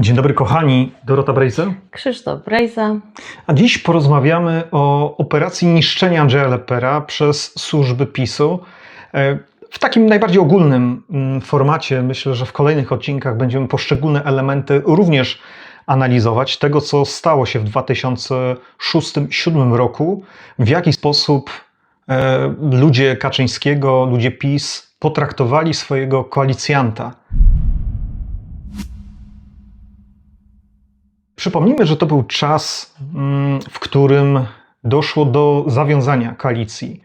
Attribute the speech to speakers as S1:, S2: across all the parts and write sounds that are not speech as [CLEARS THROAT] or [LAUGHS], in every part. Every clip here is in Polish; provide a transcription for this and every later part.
S1: Dzień dobry kochani, Dorota Brejza.
S2: Krzysztof Brejza.
S1: A dziś porozmawiamy o operacji niszczenia Andrzeja Lepera przez służby PiSu. E, W takim najbardziej ogólnym mm, formacie myślę, że w kolejnych odcinkach będziemy poszczególne elementy również analizować tego, co stało się w 2006-2007 roku, w jaki sposób e, ludzie Kaczyńskiego, ludzie PiS potraktowali swojego koalicjanta. Przypomnijmy, że to był czas, mm, w którym doszło do zawiązania koalicji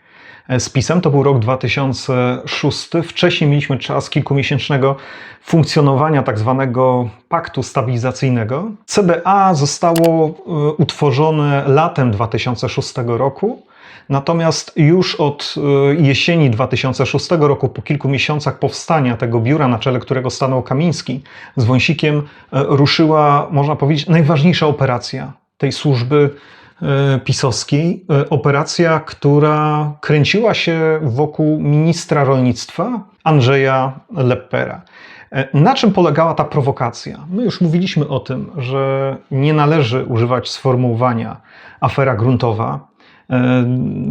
S1: z PiSem. To był rok 2006. Wcześniej mieliśmy czas kilkumiesięcznego funkcjonowania tak zwanego paktu stabilizacyjnego. CBA zostało e, utworzone latem 2006 roku. Natomiast już od e, jesieni 2006 roku, po kilku miesiącach powstania tego biura, na czele którego stanął Kamiński z Wąsikiem, e, ruszyła, można powiedzieć, najważniejsza operacja tej służby e, pisowskiej. Operacja, która kręciła się wokół ministra rolnictwa Andrzeja Leppera. Na czym polegała ta prowokacja? My już mówiliśmy o tym, że nie należy używać sformułowania afera gruntowa.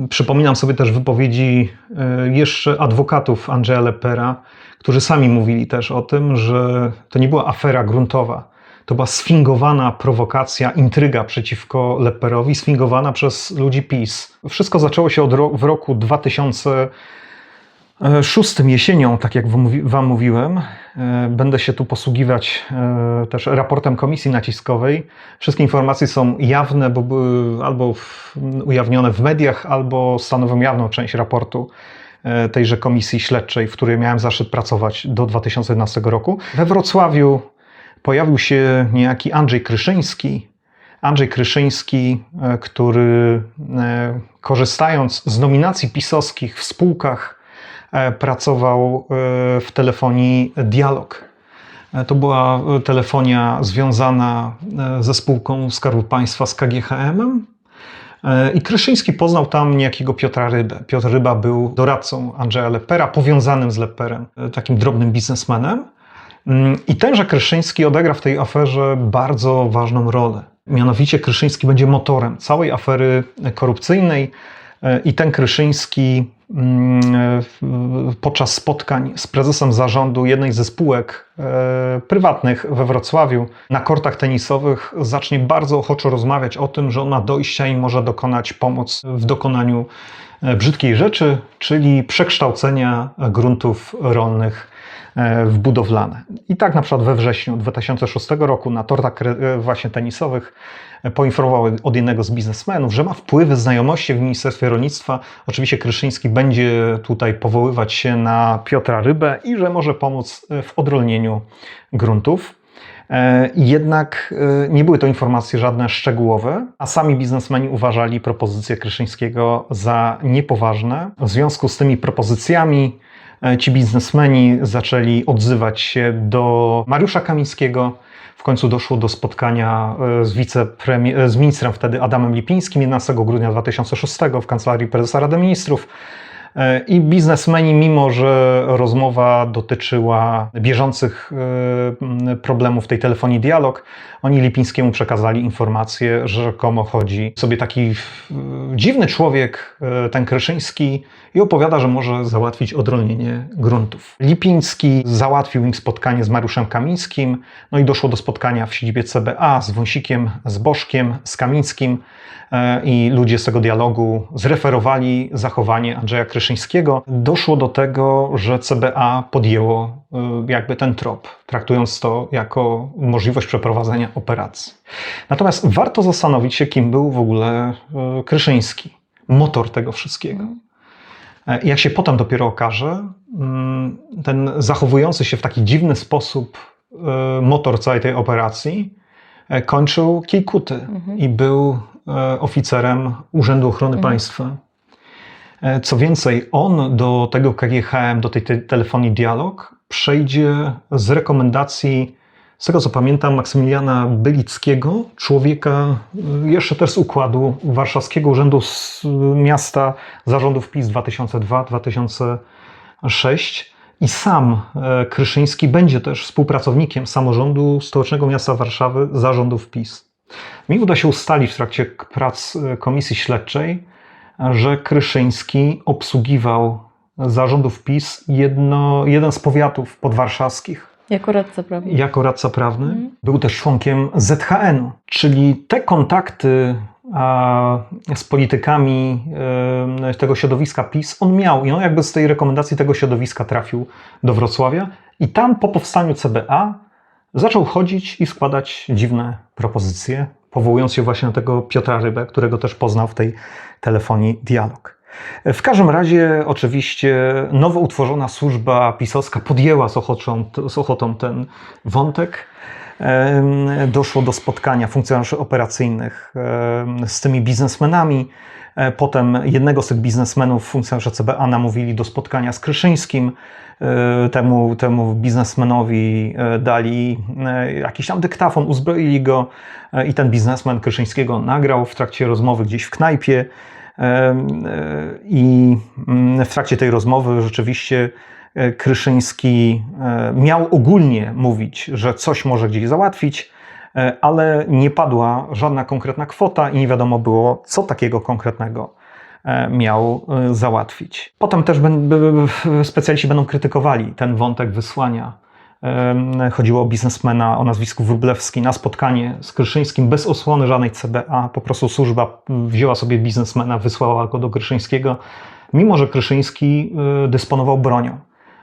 S1: Przypominam sobie też wypowiedzi e, jeszcze adwokatów Andrzeja Lepera, którzy sami mówili też o tym, że to nie była afera gruntowa. To była sfingowana prowokacja, intryga przeciwko Leperowi, sfingowana przez ludzi PiS. Wszystko zaczęło się od ro- w roku 2006 jesienią, tak jak wam mówi- Wam mówiłem. E, Będę się tu posługiwać e, też raportem komisji naciskowej. Wszystkie informacje są jawne, bo były albo ujawnione w mediach, albo stanowią jawną część raportu e, tejże komisji śledczej, w której miałem zaszczyt pracować do 2011 roku. We Wrocławiu pojawił się niejaki Andrzej Kryszyński. Andrzej Kryszyński, e, który e, korzystając z nominacji pisowskich w spółkach, e, pracował e, w telefonii Dialog. E, To była e, telefonia związana e, ze spółką Skarbu Państwa z KGHM-em. E, I Kryszyński poznał tam niejakiego Piotra Rybę. Piotr Ryba był doradcą Andrzeja Lepera, powiązanym z Leperem, e, takim drobnym biznesmenem. Mm, I tenże Kryszyński odegra w tej aferze bardzo ważną rolę. Mianowicie Kryszyński będzie motorem całej afery korupcyjnej e, i ten Kryszyński mm, w- podczas spotkań z prezesem zarządu jednej ze spółek e, prywatnych we Wrocławiu na kortach tenisowych zacznie bardzo ochoczo rozmawiać o tym, że on ma dojścia i może dokonać pomoc w dokonaniu e, brzydkiej rzeczy, czyli przekształcenia gruntów rolnych e, w budowlane. I tak na przykład we wrześniu 2006 roku na tortach e, właśnie tenisowych e, poinformował od jednego z biznesmenów, że ma wpływy, znajomości w Ministerstwie Rolnictwa. Oczywiście Kryszyński będzie tutaj powoływać się na Piotra Rybę i że może pomóc e, w odrolnieniu gruntów. E, Jednak e, nie były to informacje żadne szczegółowe, a sami biznesmeni uważali propozycje Kryszyńskiego za niepoważne. W związku z tymi propozycjami e, ci biznesmeni zaczęli odzywać się do Mariusza Kamińskiego. W końcu doszło do spotkania e, z, e, z ministrem wtedy Adamem Lipińskim 11 grudnia 2006 w Kancelarii Prezesa Rady Ministrów. E, I biznesmeni, mimo że rozmowa dotyczyła bieżących e, problemów tej telefonii dialog, oni Lipińskiemu przekazali informację, że rzekomo chodzi sobie taki dziwny człowiek, e, ten Kryszyński, i opowiada, że może załatwić odrolnienie gruntów. Lipiński załatwił im spotkanie z Mariuszem Kamińskim, no i doszło do spotkania w siedzibie CBA z Wąsikiem, z Bożkiem, z Kamińskim i ludzie z tego dialogu zreferowali zachowanie Andrzeja Kryszyńskiego. Doszło do tego, że CBA podjęło e, jakby ten trop, traktując to jako możliwość przeprowadzenia operacji. Natomiast warto zastanowić się, kim był w ogóle e, Kryszyński, motor tego wszystkiego. E, Jak się potem dopiero okaże, ten zachowujący się w taki dziwny sposób motor całej tej operacji kończył Kijkuty i był oficerem Urzędu Ochrony Państwa. E, Co więcej, on do tego KGHM, do tej te- telefonii Dialog przejdzie z rekomendacji, z tego co pamiętam, Maksymiliana Bylickiego, człowieka y, jeszcze też z układu Warszawskiego Urzędu Miasta Zarządów PiS 2002-2006. I sam e, Kryszyński będzie też współpracownikiem samorządu Stołecznego Miasta Warszawy, zarządów PiS. Mi uda się ustalić w trakcie prac e, komisji śledczej, że Kryszyński obsługiwał zarządów PiS jedno, jeden z powiatów podwarszawskich
S2: Jako radca prawny.
S1: jako radca prawny.
S2: Mhm.
S1: Był też członkiem ZHN-u, czyli te kontakty a, z politykami e, tego środowiska PiS on miał i on jakby z tej rekomendacji tego środowiska trafił do Wrocławia i tam po powstaniu CBA zaczął chodzić i składać dziwne propozycje, powołując się właśnie na tego Piotra Rybę, którego też poznał w tej telefonii dialog. W każdym razie, oczywiście, nowo utworzona służba pisowska podjęła z ochotą, z ochotą ten wątek. Doszło do spotkania funkcjonariuszy operacyjnych z tymi biznesmenami. E, Potem jednego z tych biznesmenów funkcjonariusze CBA namówili do spotkania z Kryszyńskim. E, Temu, temu biznesmenowi e, dali jakiś tam dyktafon, uzbroili go i ten biznesmen Kryszyńskiego nagrał w trakcie rozmowy gdzieś w knajpie. I mm, w trakcie tej rozmowy rzeczywiście Kryszyński miał ogólnie mówić, że coś może gdzieś załatwić, ale nie padła żadna konkretna kwota i nie wiadomo było, co takiego konkretnego e, miał e, załatwić. Potem też specjaliści będą krytykowali ten wątek wysłania. Chodziło o biznesmena o nazwisku Wróblewski na spotkanie z Kryszyńskim bez osłony żadnej CBA. Po prostu służba wzięła sobie biznesmena, wysłała go do Kryszyńskiego, mimo że Kryszyński dysponował bronią.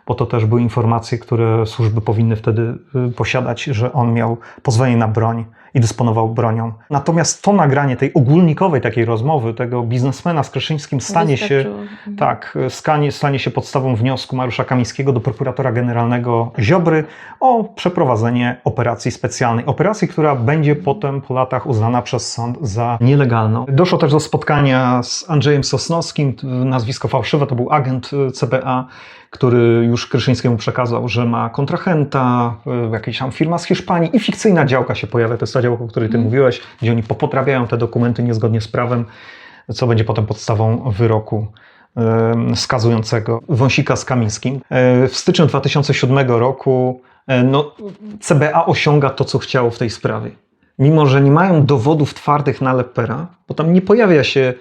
S1: Bo to też były informacje, które służby powinny wtedy y, posiadać, że on miał pozwolenie na broń i dysponował bronią. Natomiast to nagranie tej ogólnikowej takiej rozmowy, tego biznesmena z Kryszyńskim stanie się.
S2: Mhm.
S1: Tak, skanie, stanie się podstawą wniosku Mariusza Kamińskiego do prokuratora generalnego Ziobry o przeprowadzenie operacji specjalnej. Operacji, która będzie potem po latach uznana przez sąd za nielegalną. Doszło też do spotkania z Andrzejem Sosnowskim, nazwisko fałszywe, to był agent y, CBA, który już Kryszyńskiemu przekazał, że ma kontrahenta, y, jakaś tam firma z Hiszpanii i fikcyjna działka się pojawia, to jest ta działka, o której ty
S2: Mhm.
S1: mówiłeś, gdzie oni popotrabiają te dokumenty niezgodnie z prawem, co będzie potem podstawą wyroku em, skazującego Wąsika z Kamińskim. E, W styczniu 2007 roku no, CBA osiąga to, co chciało w tej sprawie. Mimo, że nie mają dowodów twardych na Lepera, bo tam nie pojawia się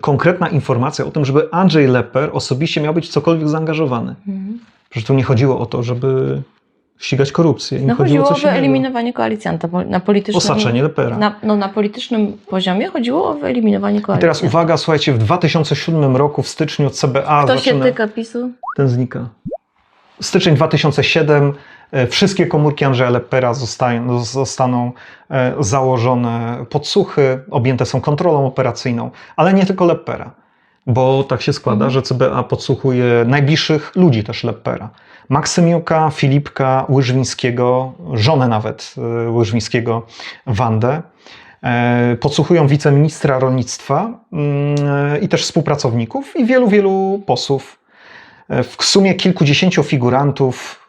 S1: konkretna informacja o tym, żeby Andrzej Leper osobiście miał być w cokolwiek zaangażowany.
S2: Mhm.
S1: Że tu nie chodziło o to, żeby ścigać korupcję. Nie
S2: No chodziło
S1: o
S2: o wyeliminowanie koalicjanta na politycznym...
S1: Osaczenie Lepera.
S2: Na, no, na politycznym poziomie chodziło o wyeliminowanie
S1: I
S2: koalicji.
S1: teraz uwaga, słuchajcie, w 2007 roku, w styczniu CBA
S2: Kto się
S1: zaczyna...
S2: tyka PiSu?
S1: ten znika. Styczeń 2007, e, wszystkie komórki Andrzeja Lepera zostają, zostaną e, założone podsłuchy, objęte są kontrolą operacyjną, ale nie tylko Lepera, bo tak się składa, że CBA podsłuchuje najbliższych ludzi też Lepera. Maksymiuka, Filipka, Łyżwińskiego, żonę nawet e, Łyżwińskiego, Wandę. E, Podsłuchują wiceministra rolnictwa mm, e, i też współpracowników i wielu, wielu posłów. E, W sumie kilkudziesięciu figurantów e,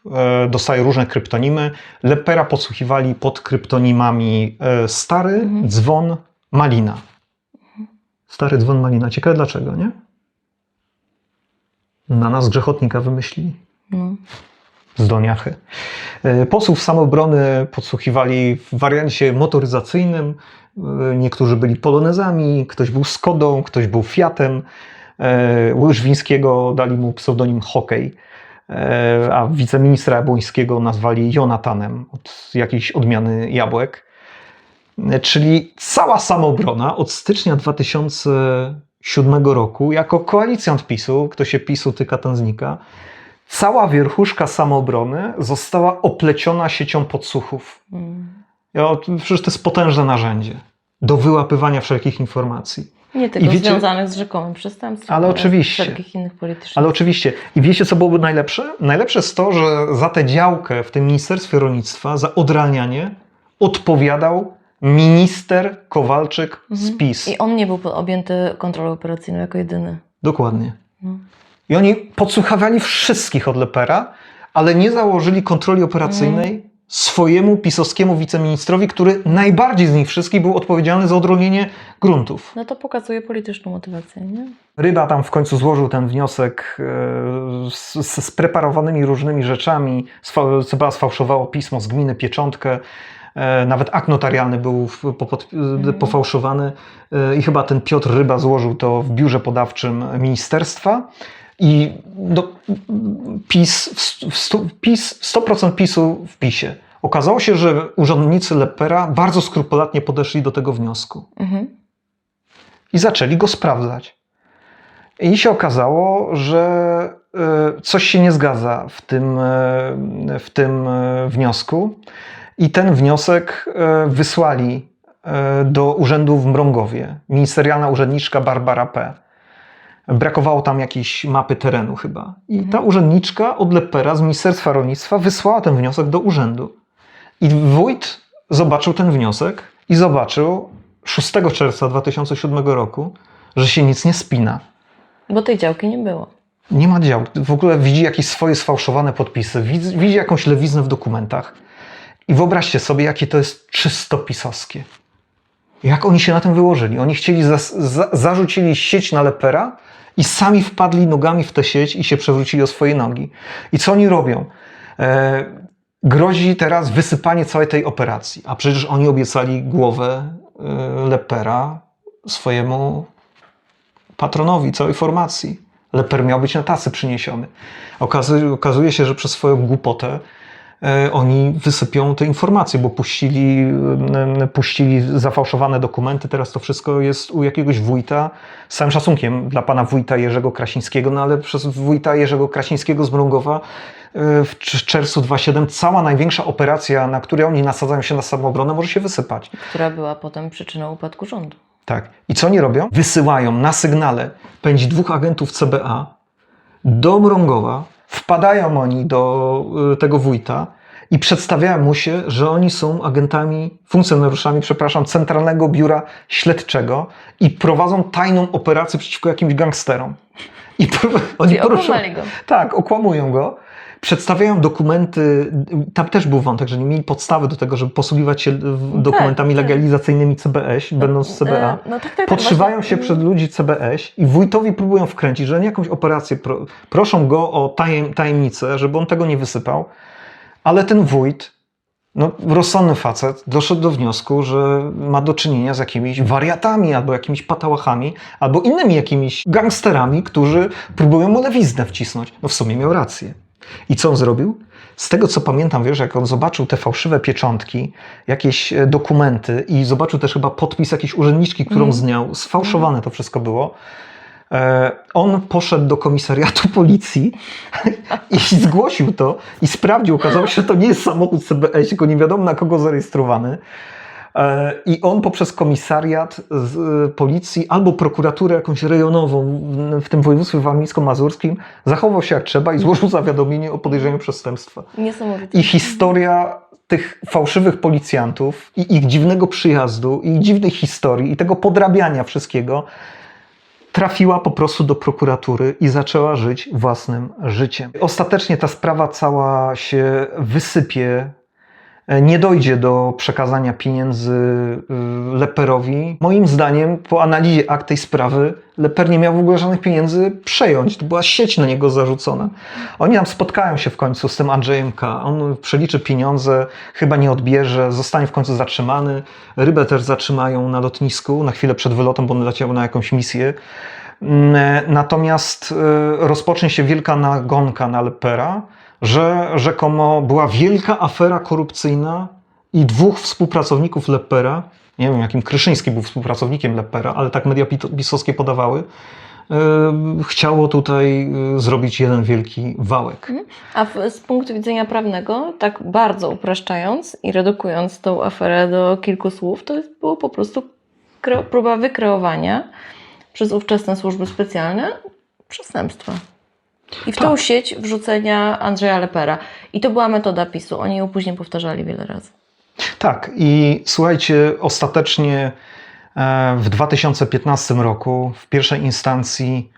S1: dostaje różne kryptonimy. Lepera podsłuchiwali pod kryptonimami e, Stary,
S2: Mhm.
S1: Dzwon, Malina. Stary Dzwon, Malina. Ciekawe dlaczego, nie? Na nas grzechotnika wymyślili
S2: No.
S1: z Doniachy. E, Posłów samoobrony podsłuchiwali w wariancie motoryzacyjnym. E, Niektórzy byli polonezami, ktoś był Skodą, ktoś był Fiatem. E, Łyżwińskiego dali mu pseudonim Hokej, E, a wiceministra Jabłońskiego nazwali Jonatanem od jakiejś odmiany jabłek. E, Czyli cała samoobrona od stycznia 2007 roku, jako koalicjant PiSu, kto się PiSu tyka, ten znika, cała wierchuszka samoobrony została opleciona siecią podsłuchów.
S2: Mm.
S1: Ja, przecież to jest potężne narzędzie do wyłapywania wszelkich informacji.
S2: Nie tylko
S1: wiecie-
S2: związanych z rzekomym przestępstwem,
S1: Ale oczywiście.
S2: wszelkich innych politycznych.
S1: Ale oczywiście, i wiecie co byłoby najlepsze? Najlepsze jest to, że za tę działkę w tym Ministerstwie Rolnictwa, za odralnianie odpowiadał minister Kowalczyk z
S2: Mhm.
S1: PiS.
S2: I on nie był objęty kontrolą operacyjną jako jedyny.
S1: Dokładnie.
S2: No.
S1: I oni podsłuchawali wszystkich od Lepera, ale nie założyli kontroli operacyjnej swojemu pisowskiemu wiceministrowi, który najbardziej z nich wszystkich był odpowiedzialny za odrolnienie gruntów.
S2: No to pokazuje polityczną motywację, nie?
S1: Ryba tam w końcu złożył ten wniosek e, z, z spreparowanymi różnymi rzeczami. CBA sfałszowało pismo z gminy Pieczątkę. E, Nawet akt notarialny był e, pofałszowany e, i chyba ten Piotr Ryba złożył to w biurze podawczym ministerstwa. I do, PiS, w, stu- PiS, 100% PiSu w PiSie. Okazało się, że urzędnicy Lepera bardzo skrupulatnie podeszli do tego wniosku
S2: Mhm.
S1: i zaczęli go sprawdzać. I się okazało, że e, coś się nie zgadza w tym, e, w tym e, wniosku. I ten wniosek wysłali do urzędu w Mrągowie. Ministerialna urzędniczka Barbara P. Brakowało tam jakiejś mapy terenu chyba. I ta urzędniczka od Lepera z Ministerstwa Rolnictwa wysłała ten wniosek do urzędu. I wójt zobaczył ten wniosek i zobaczył 6 czerwca 2007 roku, że się nic nie spina.
S2: Bo tej działki nie było.
S1: Nie ma dział. W ogóle widzi jakieś swoje sfałszowane podpisy, widzi, widzi jakąś lewiznę w dokumentach. I wyobraźcie sobie, jakie to jest czysto pisowskie. Jak oni się na tym wyłożyli? Oni chcieli, zas, za, zarzucili sieć na lepera i sami wpadli nogami w tę sieć i się przewrócili o swoje nogi. I co oni robią? E, grozi teraz wysypanie całej tej operacji. A przecież oni obiecali głowę e, lepera swojemu patronowi całej formacji. Leper miał być na tacy przyniesiony. Okazuje, okazuje się, że przez swoją głupotę oni wysypią te informacje, bo puścili, e, puścili zafałszowane dokumenty. Teraz to wszystko jest u jakiegoś wójta. Z całym szacunkiem dla pana wójta Jerzego Krasińskiego, no ale przez wójta Jerzego Krasińskiego z Mrągowa e, w cz- czerwcu 27 cała największa operacja, na której oni nasadzają się na samoobronę, może się wysypać.
S2: Która była potem przyczyną upadku rządu.
S1: Tak. I co oni robią? Wysyłają na sygnale pędzi dwóch agentów CBA do Mrągowa, wpadają oni do tego wójta i przedstawiają mu się, że oni są agentami, funkcjonariuszami, przepraszam, Centralnego Biura Śledczego i prowadzą tajną operację przeciwko jakimś gangsterom. I [LAUGHS] oni poruszą,
S2: okłamali go.
S1: tak, okłamują go. Przedstawiają dokumenty, tam też był wątek, że nie mieli podstawy do tego, żeby posługiwać się w- dokumentami
S2: tak.
S1: legalizacyjnymi CBS, będąc w CBA.
S2: E, No tak, tak,
S1: Podszywają
S2: właśnie.
S1: się przed ludzi CBS i wójtowi próbują wkręcić, że oni jakąś operację pro, proszą go o tajem, tajemnicę, żeby on tego nie wysypał, ale ten wójt, no, rozsądny facet, doszedł do wniosku, że ma do czynienia z jakimiś wariatami, albo jakimiś patałachami, albo innymi jakimiś gangsterami, którzy próbują mu lewiznę wcisnąć. No w sumie miał rację. I co on zrobił? Z tego co pamiętam, wiesz, jak on zobaczył te fałszywe pieczątki, jakieś e, dokumenty i zobaczył też chyba podpis jakiejś urzędniczki, którą
S2: Mhm.
S1: zniał, sfałszowane to wszystko było. E, On poszedł do komisariatu [LAUGHS] policji i zgłosił to i sprawdził. Okazało się, że to nie jest samochód CBS, tylko nie wiadomo na kogo zarejestrowany. E, I on poprzez komisariat z e, policji albo prokuraturę jakąś rejonową w- tym województwie warmińsko-mazurskim zachował się jak trzeba i złożył zawiadomienie o podejrzeniu przestępstwa.
S2: Niesamowite.
S1: I historia tych fałszywych policjantów i ich dziwnego przyjazdu, i ich dziwnej historii, i tego podrabiania wszystkiego trafiła po prostu do prokuratury i zaczęła żyć własnym życiem. Ostatecznie ta sprawa cała się wysypie, nie dojdzie do przekazania pieniędzy y, Leperowi. Moim zdaniem, po analizie akt tej sprawy, Leper nie miał w ogóle żadnych pieniędzy przejąć. To była sieć na niego zarzucona. Oni tam spotkają się w końcu z tym Andrzejem K. On przeliczy pieniądze, chyba nie odbierze, zostanie w końcu zatrzymany. Rybę też zatrzymają na lotnisku na chwilę przed wylotem, bo on leciał na jakąś misję. Mm, Natomiast e, rozpocznie się wielka nagonka na Lepera, że rzekomo była wielka afera korupcyjna i dwóch współpracowników Lepera, nie wiem jakim Kryszyński był współpracownikiem Lepera, ale tak media pisowskie podawały, e, chciało tutaj e, zrobić jeden wielki wałek.
S2: A w, z punktu widzenia prawnego, tak bardzo upraszczając i redukując tą aferę do kilku słów, to było po prostu próba wykreowania przez ówczesne służby specjalne przestępstwa. I w tą
S1: Tak.
S2: sieć wrzucenia Andrzeja Lepera. I to była metoda PiSu. Oni ją później powtarzali wiele razy.
S1: Tak, i słuchajcie, ostatecznie e, w 2015 roku w pierwszej instancji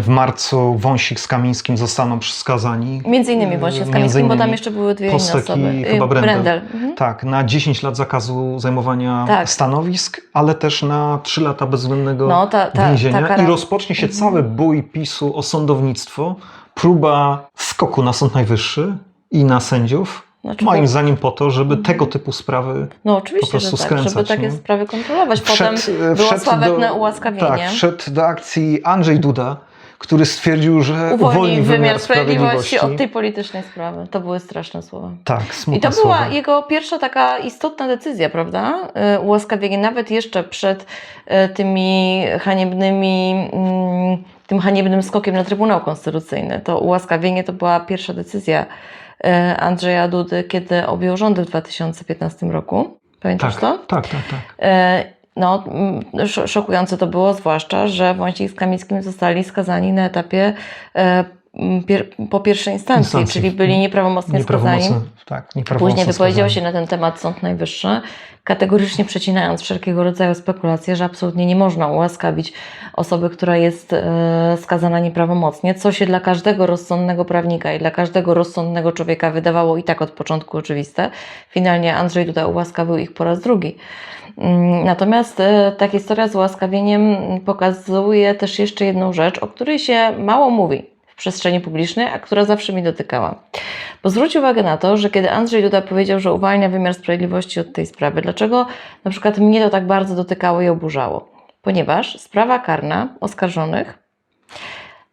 S1: W marcu Wąsik z Kamińskim zostaną skazani.
S2: Między innymi właśnie z Kamińskim, bo tam jeszcze były dwie inne osoby. Y,
S1: chyba Brendel.
S2: Brendel. Mhm.
S1: Tak, na 10 lat zakazu zajmowania
S2: Tak.
S1: stanowisk, ale też na 3 lata bezwzględnego
S2: No, ta, ta,
S1: więzienia.
S2: ta kara...
S1: I rozpocznie się
S2: Mhm.
S1: cały bój PiSu o sądownictwo, próba skoku na Sąd Najwyższy i na sędziów.
S2: Znaczy,
S1: Moim
S2: bo-
S1: zdaniem po to, żeby
S2: Mhm.
S1: tego typu sprawy
S2: No
S1: po
S2: oczywiście,
S1: prostu
S2: że tak, żeby
S1: skręcać,
S2: takie
S1: nie?
S2: sprawy kontrolować. Potem
S1: Wszedł-
S2: było
S1: wszedł
S2: sławetne
S1: do-
S2: ułaskawienie.
S1: Tak, wszedł do akcji Andrzej Duda, który stwierdził, że
S2: Uwolni wymiar sprawiedliwości od tej politycznej sprawy. To były straszne słowa.
S1: Tak, smutne
S2: I to
S1: słowa.
S2: była jego pierwsza taka istotna decyzja, prawda? Y, Ułaskawienie nawet jeszcze przed y, tymi haniebnymi, mm, tym haniebnym skokiem na Trybunał Konstytucyjny. To ułaskawienie to była pierwsza decyzja y, Andrzeja Dudy, kiedy objął rządy w 2015 roku. Pamiętasz
S1: tak,
S2: to?
S1: tak, tak, tak.
S2: E, No, mm, sz- szokujące to było, zwłaszcza, że Wąsik z Kamińskim zostali skazani na etapie e, pier, po pierwszej instancji,
S1: Instancji.
S2: czyli byli nieprawomocnie skazani.
S1: Tak, nieprawomocne
S2: Później wypowiedział
S1: skazanie.
S2: się na ten temat Sąd Najwyższy, kategorycznie przecinając wszelkiego rodzaju spekulacje, że absolutnie nie można ułaskawić osoby, która jest e, skazana nieprawomocnie, co się dla każdego rozsądnego prawnika i dla każdego rozsądnego człowieka wydawało i tak od początku oczywiste. Finalnie Andrzej Duda ułaskawił ich po raz drugi. Mm, Natomiast e, ta historia z ułaskawieniem pokazuje też jeszcze jedną rzecz, o której się mało mówi przestrzeni publicznej, a która zawsze mi dotykała. Bo zwróć uwagę na to, że kiedy Andrzej Duda powiedział, że uwalnia wymiar sprawiedliwości od tej sprawy, dlaczego na przykład mnie to tak bardzo dotykało i oburzało? Ponieważ sprawa karna oskarżonych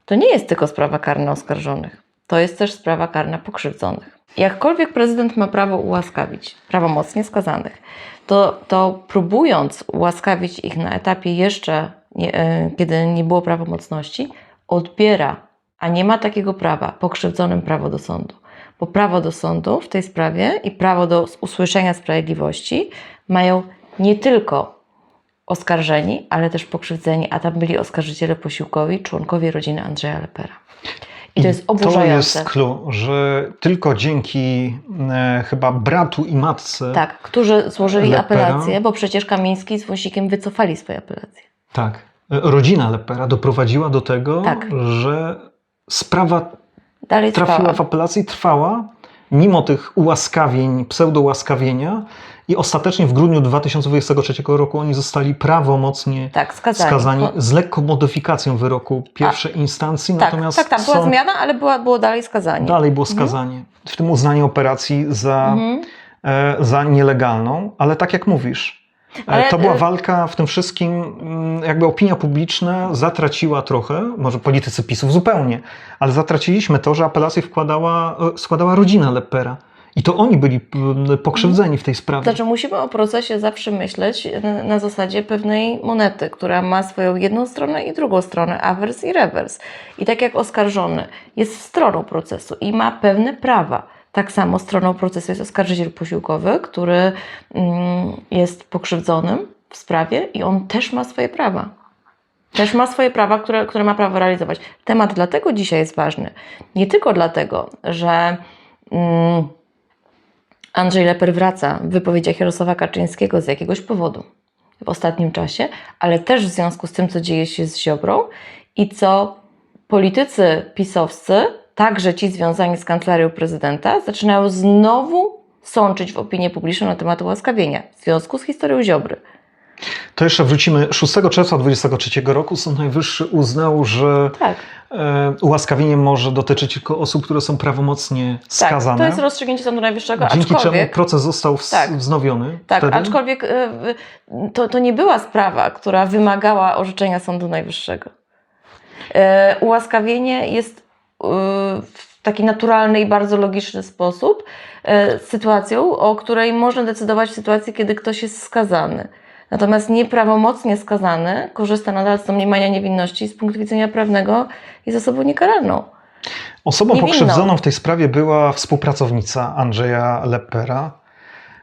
S2: to nie jest tylko sprawa karna oskarżonych, to jest też sprawa karna pokrzywdzonych. Jakkolwiek prezydent ma prawo ułaskawić prawomocnie skazanych, to, to próbując ułaskawić ich na etapie jeszcze, nie, e, kiedy nie było prawomocności, odbiera, a nie ma takiego prawa, pokrzywdzonym prawo do sądu. Bo prawo do sądu w tej sprawie i prawo do usłyszenia sprawiedliwości mają nie tylko oskarżeni, ale też pokrzywdzeni, a tam byli oskarżyciele posiłkowi, członkowie rodziny Andrzeja Lepera. I to jest oburzające.
S1: To jest clue, że tylko dzięki e, chyba bratu i matce.
S2: Tak, którzy złożyli
S1: Lepera.
S2: apelację, bo przecież Kamiński z Wąsikiem wycofali swoje apelacje.
S1: tak, e, rodzina Lepera doprowadziła do tego,
S2: Tak.
S1: że sprawa
S2: Dalej
S1: trafiła
S2: trwała.
S1: w apelacji i trwała, mimo tych ułaskawień, pseudo-ułaskawienia. I ostatecznie w grudniu 2023 roku oni zostali prawomocnie
S2: Tak, skazani.
S1: skazani z lekką modyfikacją wyroku pierwszej instancji,
S2: tak,
S1: natomiast
S2: tak, tak, była
S1: sąd
S2: zmiana, ale była, było dalej skazanie.
S1: dalej było skazanie. W tym uznanie operacji za,
S2: Mhm.
S1: e, za nielegalną, ale tak jak mówisz,
S2: Ale,
S1: to była
S2: e,
S1: walka w tym wszystkim, mm, jakby opinia publiczna zatraciła trochę, może politycy PiSów zupełnie, ale zatraciliśmy to, że apelację wkładała, e, składała rodzina Lepera. I to oni byli pokrzywdzeni w tej sprawie.
S2: Znaczy musimy o procesie zawsze myśleć na zasadzie pewnej monety, która ma swoją jedną stronę i drugą stronę, awers i rewers. I tak jak oskarżony jest stroną procesu i ma pewne prawa, tak samo stroną procesu jest oskarżyciel posiłkowy, który mm, jest pokrzywdzonym w sprawie i on też ma swoje prawa. Też ma swoje prawa, które, które ma prawo realizować. Temat dlatego dzisiaj jest ważny. Nie tylko dlatego, że mm, Andrzej Leper wraca w wypowiedziach Jarosława Kaczyńskiego z jakiegoś powodu w ostatnim czasie, ale też w związku z tym, co dzieje się z Ziobrą i co politycy pisowscy, także ci związani z kancelarią prezydenta, zaczynają znowu sączyć w opinię publiczną na temat ułaskawienia w związku z historią Ziobry.
S1: To jeszcze wrócimy. 6 czerwca 2023 roku Sąd Najwyższy uznał, że
S2: Tak,
S1: e, ułaskawienie może dotyczyć tylko osób, które są prawomocnie
S2: tak.
S1: skazane.
S2: To jest rozstrzygnięcie Sądu Najwyższego,
S1: Dzięki czemu proces został
S2: Tak.
S1: wznowiony.
S2: Tak,
S1: wtedy.
S2: aczkolwiek y, to, to nie była sprawa, która wymagała orzeczenia Sądu Najwyższego. E, Ułaskawienie jest w taki naturalny i bardzo logiczny sposób e, sytuacją, o której można decydować w sytuacji, kiedy ktoś jest skazany. Natomiast nieprawomocnie skazany korzysta nadal z domniemania niewinności i z punktu widzenia prawnego jest osobą niekaralną.
S1: Osobą
S2: niewinną.
S1: pokrzywdzoną w tej sprawie była współpracownica Andrzeja Lepera.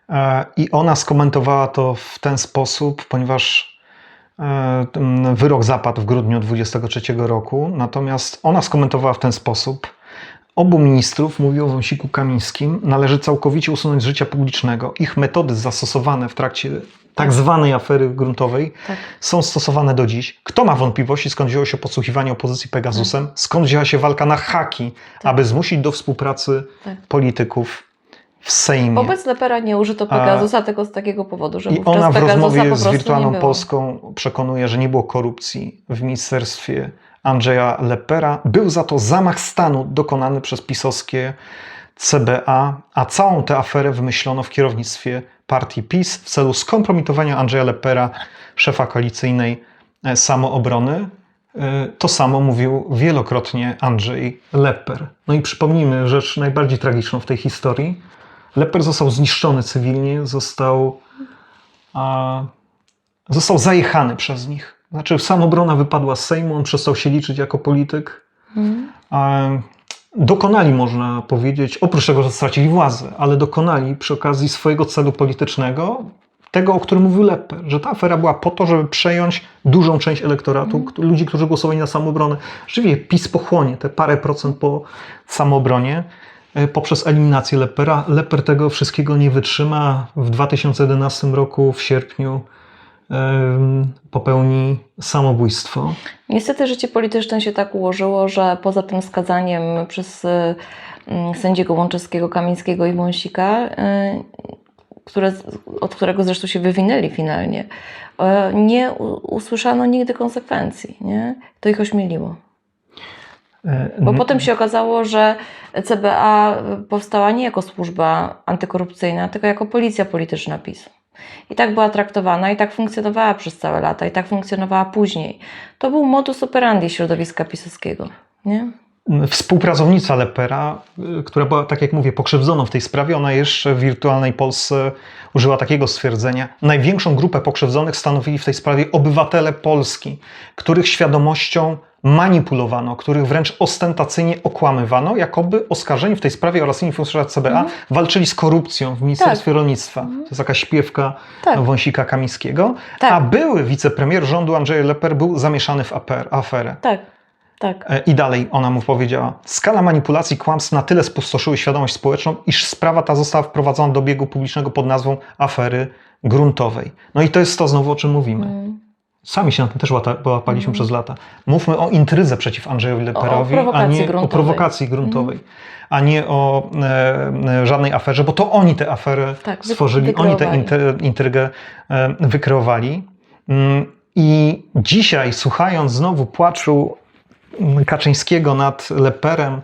S1: E, I ona skomentowała to w ten sposób, ponieważ wyrok zapadł w grudniu 2023 roku. Natomiast ona skomentowała w ten sposób. Obu ministrów, mówił o Wąsiku Kamińskim, należy całkowicie usunąć z życia publicznego. Ich metody zastosowane w trakcie tak zwanej afery gruntowej
S2: Tak.
S1: są stosowane do dziś. Kto ma wątpliwości, skąd wzięło się podsłuchiwanie opozycji Pegasusem? Skąd wzięła się walka na haki, aby zmusić do współpracy
S2: Tak.
S1: polityków w Sejmie?
S2: Wobec Lepera nie użyto Pegasusa tylko z takiego powodu, że
S1: I
S2: wówczas
S1: ona w
S2: Pegasusa
S1: rozmowie z Wirtualną. Polską przekonuje, że nie było korupcji w ministerstwie Andrzeja Lepera. Był za to zamach stanu dokonany przez pisowskie CBA, a całą tę aferę wymyślono w kierownictwie partii PiS w celu skompromitowania Andrzeja Lepera, szefa koalicyjnej e, samoobrony. E, To samo mówił wielokrotnie Andrzej Leper. No i przypomnijmy rzecz najbardziej tragiczną w tej historii. Leper został zniszczony cywilnie, został, a, został zajechany przez nich. Znaczy, samobrona wypadła z Sejmu, on przestał się liczyć jako polityk.
S2: Mhm.
S1: A, dokonali, można powiedzieć, oprócz tego, że stracili władzę, ale dokonali przy okazji swojego celu politycznego, tego, o którym mówił Leper, że ta afera była po to, żeby przejąć dużą część elektoratu, k- ludzi, którzy głosowali na samoobronę. Rzeczywiście PiS pochłonie te parę procent po samoobronie poprzez eliminację Lepera. Leper tego wszystkiego nie wytrzyma. W 2011 roku, w sierpniu, popełni samobójstwo.
S2: Niestety życie polityczne się tak ułożyło, że poza tym skazaniem przez y, sędziego Łączewskiego, Kamińskiego i Wąsika, y, które, od którego zresztą się wywinęli finalnie, nie usłyszano nigdy konsekwencji. Nie? To ich ośmieliło.
S1: E,
S2: Bo
S1: n-
S2: potem się okazało, że CBA powstała nie jako służba antykorupcyjna, tylko jako policja polityczna PiS. I tak była traktowana, i tak funkcjonowała przez całe lata, i tak funkcjonowała później. To był modus operandi środowiska pisowskiego. Nie?
S1: Współpracownica Lepera, y, która była, tak jak mówię, pokrzywdzoną w tej sprawie, ona jeszcze w wirtualnej Polsce użyła takiego stwierdzenia. Największą grupę pokrzywdzonych stanowili w tej sprawie obywatele Polski, których świadomością manipulowano, których wręcz ostentacyjnie okłamywano, jakoby oskarżeni w tej sprawie oraz inni funkcjonariusze CBA walczyli z korupcją w Ministerstwie Rolnictwa. To jest taka śpiewka
S2: Tak.
S1: Wąsika Kamińskiego.
S2: Tak.
S1: A były wicepremier rządu Andrzej Leper był zamieszany w aper- aferę.
S2: Tak, tak.
S1: E, I dalej ona mu powiedziała: Skala manipulacji kłamstw na tyle spustoszyły świadomość społeczną, iż sprawa ta została wprowadzona do biegu publicznego pod nazwą afery gruntowej. No i to jest to znowu, o czym mówimy.
S2: Mm.
S1: Sami się na tym też łapaliśmy przez lata. Mówmy o intrydze przeciw Andrzejowi Leperowi, a nie o
S2: gruntowej.
S1: prowokacji gruntowej, a nie o e, e, żadnej aferze, bo to oni tę aferę
S2: Tak,
S1: stworzyli, oni tę intrygę e, wykreowali. Mm, I dzisiaj, słuchając znowu płaczu mm, Kaczyńskiego nad Leperem,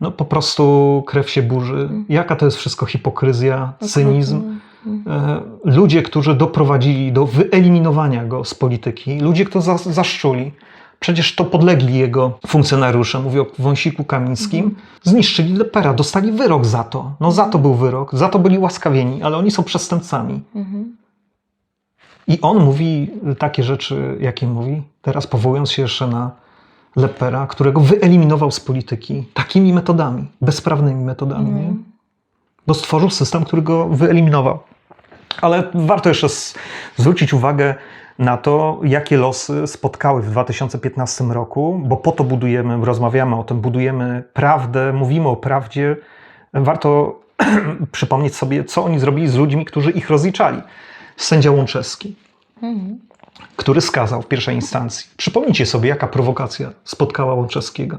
S1: no po prostu krew się burzy. Jaka to jest wszystko hipokryzja, cynizm. E, Ludzie, którzy doprowadzili do wyeliminowania go z polityki, ludzie, którzy za- zaszczuli, przecież to podlegli jego funkcjonariusze, mówię o Wąsiku Kamińskim, zniszczyli Lepera, dostali wyrok za to. No za to był wyrok, za to byli łaskawieni, ale oni są przestępcami.
S2: Mhm.
S1: I on mówi takie rzeczy, jakie mówi, teraz powołując się jeszcze na Lepera, którego wyeliminował z polityki takimi metodami, bezprawnymi metodami, nie? bo stworzył system, który go wyeliminował. Ale warto jeszcze zwrócić uwagę na to, jakie losy spotkały w 2015 roku, bo po to budujemy, rozmawiamy o tym, budujemy prawdę, mówimy o prawdzie. Warto [CLEARS THROAT] przypomnieć sobie, co oni zrobili z ludźmi, którzy ich rozliczali. Sędzia Łączewski,
S2: Mhm.
S1: który skazał w pierwszej instancji. Przypomnijcie sobie, jaka prowokacja spotkała Łączewskiego.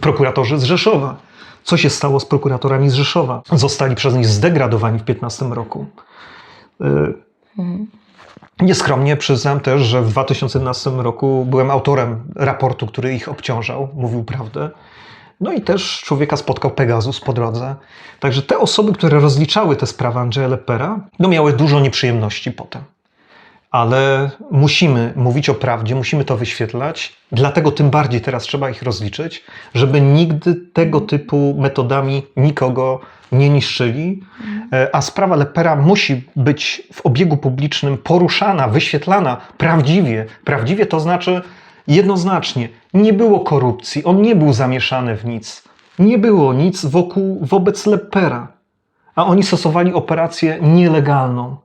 S1: Prokuratorzy z Rzeszowa. Co się stało z prokuratorami z Rzeszowa? Zostali przez nich zdegradowani w 15 roku. Y. Nieskromnie przyznam też, że w 2011 roku byłem autorem raportu, który ich obciążał, mówił prawdę. No i też człowieka spotkał Pegasus po drodze. Także te osoby, które rozliczały te sprawy Andrzeja Lepera, no miały dużo nieprzyjemności potem. Ale musimy mówić o prawdzie, musimy to wyświetlać, dlatego tym bardziej teraz trzeba ich rozliczyć, żeby nigdy tego typu metodami nikogo nie niszczyli. E, A sprawa Lepera musi być w obiegu publicznym poruszana, wyświetlana prawdziwie. Prawdziwie to znaczy jednoznacznie. Nie było korupcji, on nie był zamieszany w nic. Nie było nic wokół, wobec Lepera. A oni stosowali operację nielegalną.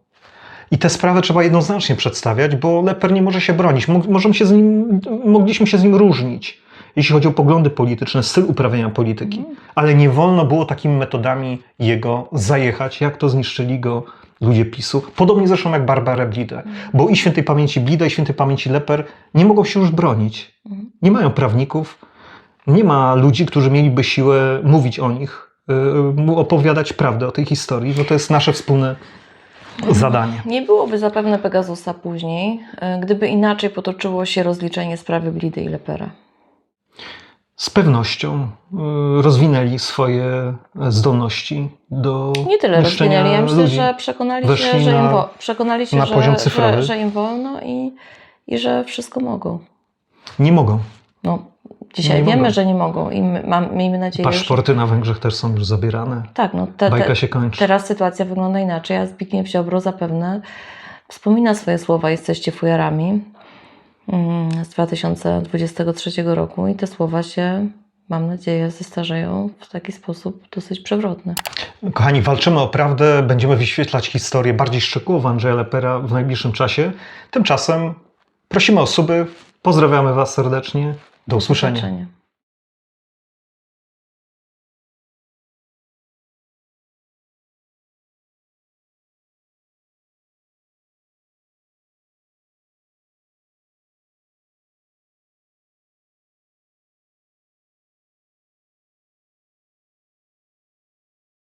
S1: I tę sprawę trzeba jednoznacznie przedstawiać, bo Leper nie może się bronić. Mo- Możemy się z nim, mogliśmy się z nim różnić. jeśli chodzi o poglądy polityczne, styl uprawiania polityki. Ale nie wolno było takimi metodami jego zajechać, jak to zniszczyli go ludzie PiSu. Podobnie zresztą jak Barbarę Blidę. Bo i świętej pamięci Blida, i świętej pamięci Leper nie mogą się już bronić. Nie mają prawników, nie ma ludzi, którzy mieliby siłę mówić o nich, yy, opowiadać prawdę o tej historii, bo to jest nasze wspólne zadanie.
S2: Nie byłoby zapewne Pegasusa później, e, gdyby inaczej potoczyło się rozliczenie sprawy Blidy i Lepera.
S1: Z pewnością yy, rozwinęli swoje zdolności do
S2: Nie tyle rozwinęli. Ja myślę,
S1: ludzi.
S2: że przekonali
S1: Weszli
S2: się, że im,
S1: na-
S2: wo- przekonali się że,
S1: poziom
S2: że,
S1: cyfrowy.
S2: że im wolno i, i że wszystko mogą.
S1: Nie mogą.
S2: No, dzisiaj
S1: Nie
S2: wiemy,
S1: mogą.
S2: że nie mogą i mam, miejmy nadzieję, że...
S1: Paszporty na Węgrzech też są już zabierane.
S2: Tak, no te,
S1: Bajka
S2: te,
S1: się kończy.
S2: teraz sytuacja wygląda inaczej, a Zbigniew Ziobro zapewne wspomina swoje słowa jesteście fujarami mm, z 2023 roku i te słowa się, mam nadzieję, zestarzeją w taki sposób dosyć przewrotny.
S1: Kochani, walczymy o prawdę, będziemy wyświetlać historię bardziej szczegółowo Andrzeja Lepera w najbliższym czasie. Tymczasem prosimy o suby, pozdrawiamy Was serdecznie. Do usłyszenia.
S2: Do zobaczenia.